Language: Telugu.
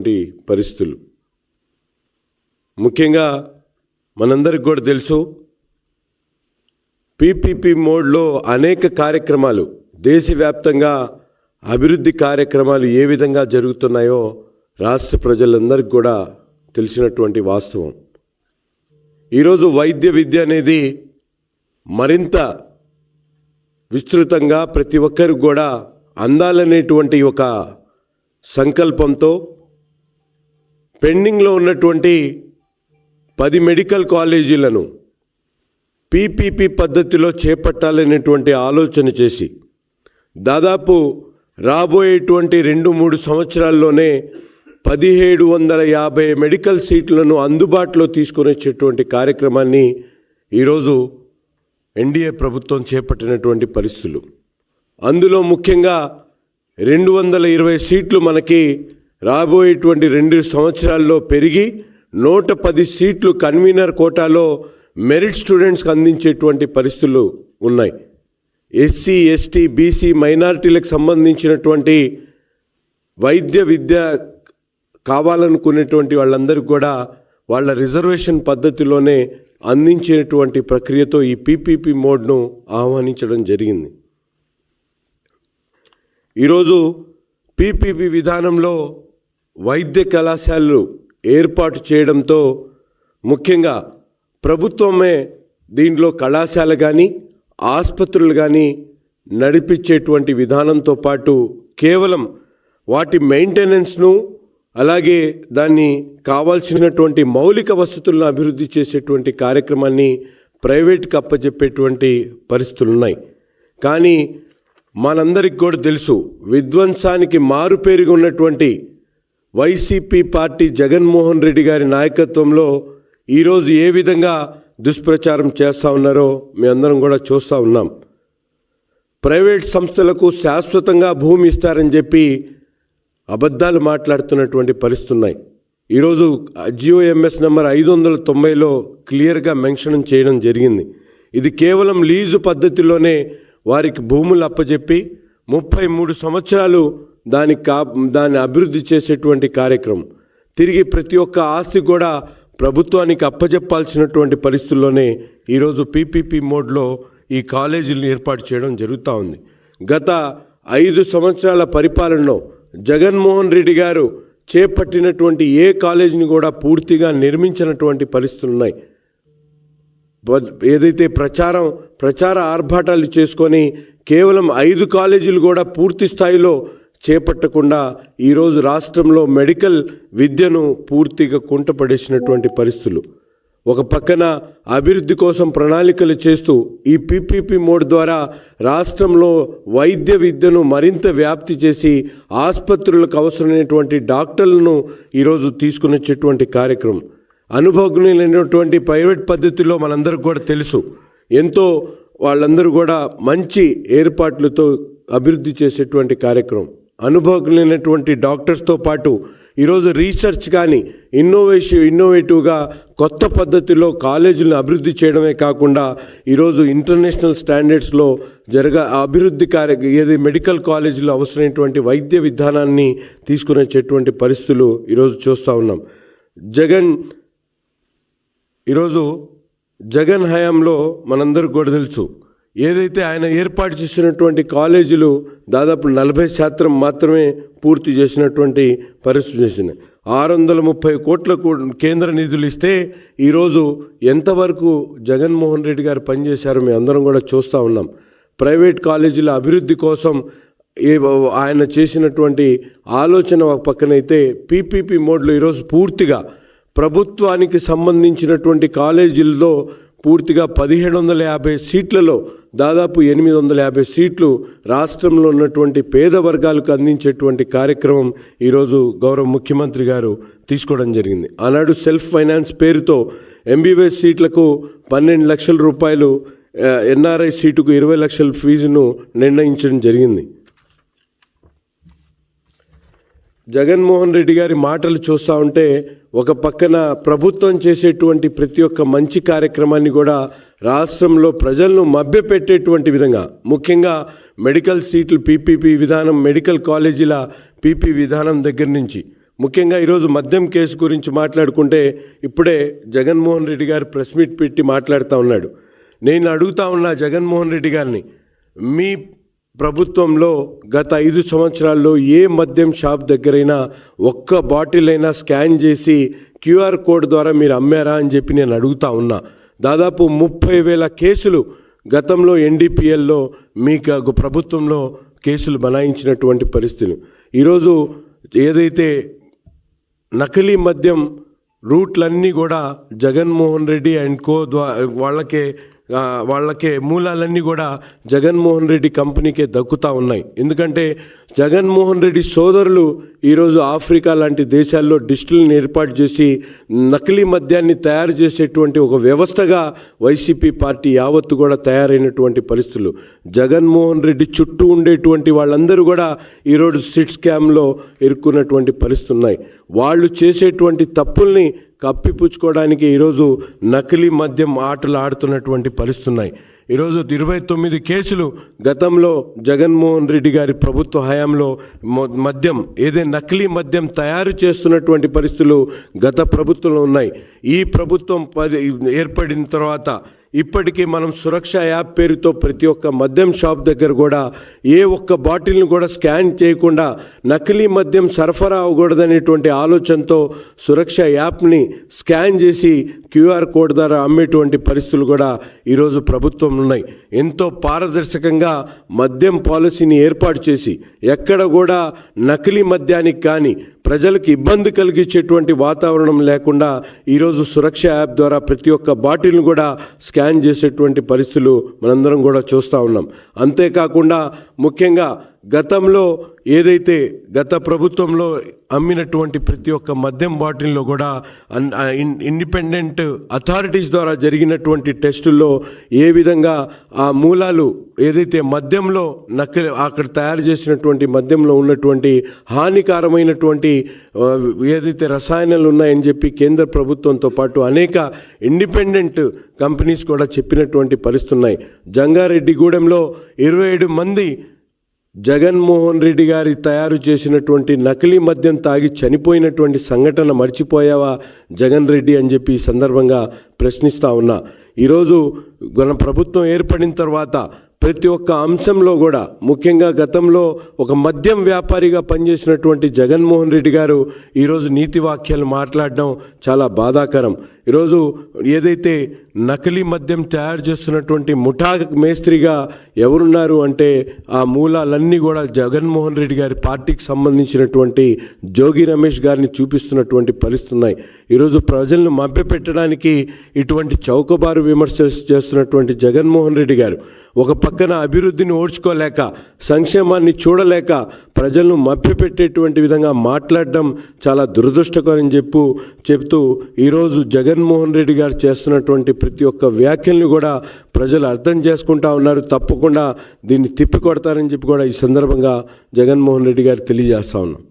వంటి పరిస్థితులు. ముఖ్యంగా మనందరికి కూడా తెలుసు పీపీపీ మోడ్లో అనేక కార్యక్రమాలు దేశవ్యాప్తంగా అభివృద్ధి కార్యక్రమాలు ఏ విధంగా జరుగుతున్నాయో రాష్ట్ర ప్రజలందరికీ కూడా తెలిసినటువంటి వాస్తవం. ఈరోజు వైద్య విద్య అనేది మరింత విస్తృతంగా ప్రతి ఒక్కరికి కూడా అందాలనేటువంటి ఒక సంకల్పంతో పెండింగ్లో ఉన్నటువంటి పది మెడికల్ కాలేజీలను పీపీపీ పద్ధతిలో చేపట్టాలనేటువంటి ఆలోచన చేసి దాదాపు రాబోయేటువంటి రెండు మూడు సంవత్సరాల్లోనే పదిహేడు వందల యాభై మెడికల్ సీట్లను అందుబాటులో తీసుకొని వచ్చేటువంటి కార్యక్రమాన్ని ఈరోజు ఎన్డీఏ ప్రభుత్వం చేపట్టినటువంటి పరిస్థితులు. అందులో ముఖ్యంగా రెండు వందల ఇరవై సీట్లు మనకి రాబోయేటువంటి రెండు సంవత్సరాల్లో పెరిగి నూట పది సీట్లు కన్వీనర్ కోటాలో మెరిట్ స్టూడెంట్స్కి అందించేటువంటి పరిస్థితులు ఉన్నాయి. ఎస్సీ ఎస్టీ బీసీ మైనారిటీలకు సంబంధించినటువంటి వైద్య విద్య కావాలనుకునేటువంటి వాళ్ళందరికీ కూడా వాళ్ళ రిజర్వేషన్ పద్ధతిలోనే అందించేటువంటి ప్రక్రియతో ఈ పీపీపీ మోడ్ను ఆహ్వానించడం జరిగింది. ఈరోజు పీపీపీ విధానంలో వైద్య కళాశాలలు ఏర్పాటు చేయడంతో ముఖ్యంగా ప్రభుత్వమే దీంట్లో కళాశాల కానీ ఆసుపత్రులు కానీ నడిపించేటువంటి విధానంతో పాటు కేవలం వాటి మెయింటెనెన్స్ను అలాగే దాన్ని కావాల్సినటువంటి మౌలిక వసతులను అభివృద్ధి చేసేటువంటి కార్యక్రమాన్ని ప్రైవేట్కి అప్పచెప్పేటువంటి పరిస్థితులు ఉన్నాయి. కానీ మనందరికి కూడా తెలుసు విధ్వంసానికి మారుపేరుగా ఉన్నటువంటి వైసీపీ పార్టీ జగన్మోహన్ రెడ్డి గారి నాయకత్వంలో ఈరోజు ఏ విధంగా దుష్ప్రచారం చేస్తూ ఉన్నారో మీ అందరం కూడా చూస్తూ ఉన్నాం. ప్రైవేట్ సంస్థలకు శాశ్వతంగా భూమి ఇస్తారని చెప్పి అబద్ధాలు మాట్లాడుతున్నటువంటి పరిస్థితున్నాయి ఈరోజు జియో ఎంఎస్ నెంబర్ ఐదు వందల తొంభైలో క్లియర్గా మెన్షన్ చేయడం జరిగింది. ఇది కేవలం లీజు పద్ధతిలోనే వారికి భూములు అప్పచెప్పి ముప్పై మూడు సంవత్సరాలు దాని కా దాన్ని అభివృద్ధి చేసేటువంటి కార్యక్రమం. తిరిగి ప్రతి ఒక్క ఆస్తి కూడా ప్రభుత్వానికి అప్పజెప్పాల్సినటువంటి పరిస్థితుల్లోనే ఈరోజు పీపీపీ మోడ్లో ఈ కాలేజీలను ఏర్పాటు చేయడం జరుగుతూ ఉంది. గత ఐదు సంవత్సరాల పరిపాలనలో జగన్మోహన్ రెడ్డి గారు చేపట్టినటువంటి ఏ కాలేజీని కూడా పూర్తిగా నిర్మించినటువంటి పరిస్థితులు ఉన్నాయి. ఏదైతే ప్రచారం ప్రచార ఆర్భాటాలు చేసుకొని కేవలం ఐదు కాలేజీలు కూడా పూర్తి స్థాయిలో చేపట్టకుండా ఈరోజు రాష్ట్రంలో మెడికల్ విద్యను పూర్తిగా కుంటపడేసినటువంటి పరిస్థితులు. ఒక పక్కన అభివృద్ధి కోసం ప్రణాళికలు చేస్తూ ఈ పీపీపీ మోడ్ ద్వారా రాష్ట్రంలో వైద్య విద్యను మరింత వ్యాప్తి చేసి ఆసుపత్రులకు అవసరమైనటువంటి డాక్టర్లను ఈరోజు తీసుకుని వచ్చేటువంటి కార్యక్రమం. అనుభవజ్ఞులైనటువంటి ప్రైవేట్ పద్ధతిలో మనందరికి కూడా తెలుసు. ఎంతో వాళ్ళందరూ కూడా మంచి ఏర్పాట్లతో అభివృద్ధి చేసేటువంటి కార్యక్రమం. అనుభవజ్ఞులైనటువంటి డాక్టర్స్తో పాటు ఈరోజు రీసెర్చ్ కానీ ఇన్నోవేషన్ ఇన్నోవేటివ్గా కొత్త పద్ధతిలో కాలేజీలను అభివృద్ధి చేయడమే కాకుండా ఈరోజు ఇంటర్నేషనల్ స్టాండర్డ్స్లో జరగ అభివృద్ధి కార్య ఏది మెడికల్ కాలేజీలో అవసరమైనటువంటి వైద్య విధానాన్ని తీసుకుని వచ్చేటువంటి పరిస్థితులు ఈరోజు చూస్తూ ఉన్నాం. జగన్ ఈరోజు జగన్ హయాంలో మనందరికీ కూడా తెలుసు. ఏదైతే ఆయన ఏర్పాటు చేసినటువంటి కాలేజీలు దాదాపు నలభై శాతం మాత్రమే పూర్తి చేసినటువంటి పరిస్థితి చేసింది ఆరు వందల ముప్పై కోట్ల కేంద్ర నిధులు ఇస్తే ఈరోజు ఎంతవరకు జగన్మోహన్ రెడ్డి గారు పనిచేశారో మేము అందరం కూడా చూస్తూ ఉన్నాం. ప్రైవేట్ కాలేజీల అభివృద్ధి కోసం ఏ ఆయన చేసినటువంటి ఆలోచన ఒక పక్కనైతే పీపీపీ మోడ్లో ఈరోజు పూర్తిగా ప్రభుత్వానికి సంబంధించినటువంటి కాలేజీల్లో పూర్తిగా పదిహేడు వందల యాభై సీట్లలో దాదాపు ఎనిమిది వందల యాభై సీట్లు రాష్ట్రంలో ఉన్నటువంటి పేద వర్గాలకు అందించేటువంటి కార్యక్రమం ఈరోజు గౌరవ ముఖ్యమంత్రి గారు తీసుకోవడం జరిగింది. ఆనాడు సెల్ఫ్ ఫైనాన్స్ పేరుతో ఎంబీబీఎస్ సీట్లకు పన్నెండు లక్షల రూపాయలు ఎన్ఆర్ఐ సీటుకు ఇరవై లక్షల ఫీజును నిర్ణయించడం జరిగింది. జగన్మోహన్ రెడ్డి గారి మాటలు చూస్తూ ఉంటే ఒక పక్కన ప్రభుత్వం చేసేటువంటి ప్రతి ఒక్క మంచి కార్యక్రమాన్ని కూడా రాష్ట్రంలో ప్రజలను మభ్యపెట్టేటువంటి విధంగా ముఖ్యంగా మెడికల్ సీట్లు పీపీపీ విధానం మెడికల్ కాలేజీల పీపీ విధానం దగ్గర నుంచి. ముఖ్యంగా ఈరోజు మద్యం కేసు గురించి మాట్లాడుకుంటే ఇప్పుడే జగన్మోహన్ రెడ్డి గారు ప్రెస్ మీట్ పెట్టి మాట్లాడుతూ ఉన్నాడు. నేను అడుగుతా ఉన్నా జగన్మోహన్ రెడ్డి గారిని మీ ప్రభుత్వంలో గత ఐదు సంవత్సరాల్లో ఏ మద్యం షాప్ దగ్గరైనా ఒక్క బాటిల్ అయినా స్కాన్ చేసి క్యూఆర్ కోడ్ ద్వారా మీరు అమ్మారా అని చెప్పి నేను అడుగుతా ఉన్నా. దాదాపు ముప్పై వేల కేసులు గతంలో ఎన్డీపీఎల్లో మీకు ప్రభుత్వంలో కేసులు బనాయించినటువంటి పరిస్థితులు. ఈరోజు ఏదైతే నకిలీ మద్యం రూట్లన్నీ కూడా జగన్మోహన్ రెడ్డి అండ్ కో ద్వా వాళ్ళకే వాళ్ళకే మూలాలన్నీ కూడా జగన్మోహన్ రెడ్డి కంపెనీకే దక్కుతూ ఉన్నాయి. ఎందుకంటే జగన్మోహన్ రెడ్డి సోదరులు ఈరోజు ఆఫ్రికా లాంటి దేశాల్లో డిస్టిల్ని ఏర్పాటు చేసి నకిలీ మద్యాన్ని తయారు చేసేటువంటి ఒక వ్యవస్థగా వైసీపీ పార్టీ యావత్తు కూడా తయారైనటువంటి పరిస్థితులు. జగన్మోహన్ రెడ్డి చుట్టూ ఉండేటువంటి వాళ్ళందరూ కూడా ఈరోజు సిట్ స్కామ్లో ఇరుక్కున్నటువంటి పరిస్థితులు ఉన్నాయి. వాళ్ళు చేసేటువంటి తప్పుల్ని కప్పిపుచ్చుకోవడానికి ఈరోజు నకిలీ మద్యం ఆటలు ఆడుతున్నటువంటి పరిస్థితున్నాయి ఈరోజు ఇరవై తొమ్మిది కేసులు గతంలో జగన్మోహన్ రెడ్డి గారి ప్రభుత్వ హయాంలో మద్యం ఏదే నకిలీ మద్యం తయారు చేస్తున్నటువంటి పరిస్థితులు గత ప్రభుత్వంలో ఉన్నాయి. ఈ ప్రభుత్వం పది ఏర్పడిన తర్వాత ఇప్పటికీ మనం సురక్ష యాప్ పేరుతో ప్రతి ఒక్క మద్యం షాప్ దగ్గర కూడా ఏ ఒక్క బాటిల్ని కూడా స్కాన్ చేయకుండా నకిలీ మద్యం సరఫరా అవ్వకూడదనేటువంటి ఆలోచనతో సురక్ష యాప్ని స్కాన్ చేసి క్యూఆర్ కోడ్ ద్వారా అమ్మేటువంటి పరిస్థితులు కూడా ఈరోజు ప్రభుత్వం ఉన్నాయి. ఎంతో పారదర్శకంగా మద్యం పాలసీని ఏర్పాటు చేసి ఎక్కడ కూడా నకిలీ మద్యానికి కానీ ప్రజలకు ఇబ్బంది కలిగించేటువంటి వాతావరణం లేకుండా ఈరోజు సురక్ష యాప్ ద్వారా ప్రతి ఒక్క బాటిల్ను కూడా స్కాన్ చేసేటువంటి పరిస్థితులు మనందరం కూడా చూస్తూ ఉన్నాం. అంతేకాకుండా ముఖ్యంగా గతంలో ఏదైతే గత ప్రభుత్వంలో అమ్మినటువంటి ప్రతి ఒక్క మద్యం బాటిల్లో కూడా అన్- ఇన్- ఇండిపెండెంట్ అథారిటీస్ ద్వారా జరిగినటువంటి టెస్టుల్లో ఏ విధంగా ఆ మూలాలు ఏదైతే మద్యంలో నక్కలి అక్కడ తయారు చేసినటువంటి మద్యంలో ఉన్నటువంటి హానికరమైనటువంటి ఏదైతే రసాయనాలు ఉన్నాయని చెప్పి కేంద్ర ప్రభుత్వంతో పాటు అనేక ఇండిపెండెంట్ కంపెనీస్ కూడా చెప్పినటువంటి పరిస్థితున్నాయి జంగారెడ్డిగూడెంలో ఇరవై ఏడు మంది జగన్మోహన్ రెడ్డి గారి తయారు చేసినటువంటి నకిలీ మద్యం తాగి చనిపోయినటువంటి సంఘటన మర్చిపోయావా జగన్ రెడ్డి అని చెప్పి ఈ సందర్భంగా ప్రశ్నిస్తూ ఉన్నా. ఈరోజు మన ప్రభుత్వం ఏర్పడిన తర్వాత ప్రతి ఒక్క అంశంలో కూడా ముఖ్యంగా గతంలో ఒక మద్యం వ్యాపారిగా పనిచేసినటువంటి జగన్మోహన్ రెడ్డి గారు ఈరోజు నీతి వాక్యాలు మాట్లాడడం చాలా బాధాకరం. ఈరోజు ఏదైతే నకిలీ మద్యం తయారు చేస్తున్నటువంటి ముఠా మేస్త్రిగా ఎవరున్నారు అంటే ఆ మూలాలన్నీ కూడా జగన్మోహన్ రెడ్డి గారి పార్టీకి సంబంధించినటువంటి జోగి రమేష్ గారిని చూపిస్తున్నటువంటి పరిస్థితి ఉన్నాయి. ఈరోజు ప్రజలను మభ్యపెట్టడానికి ఇటువంటి చౌకబారు విమర్శలు చేస్తున్నటువంటి జగన్మోహన్ రెడ్డి గారు ఒక పక్కన అభివృద్ధిని ఓడ్చుకోలేక సంక్షేమాన్ని చూడలేక ప్రజలను మభ్యపెట్టేటువంటి విధంగా మాట్లాడడం చాలా దురదృష్టకరని చెప్పు చెప్తూ ఈరోజు జగన్మోహన్ రెడ్డి గారు చేస్తున్నటువంటి ప్రతి ఒక్క వ్యాఖ్యల్ని కూడా ప్రజలు అర్థం చేసుకుంటా ఉన్నారు. తప్పకుండా దీన్ని తిప్పికొడతారని చెప్పి కూడా ఈ సందర్భంగా జగన్మోహన్ రెడ్డి గారు తెలియజేస్తా ఉన్నాం.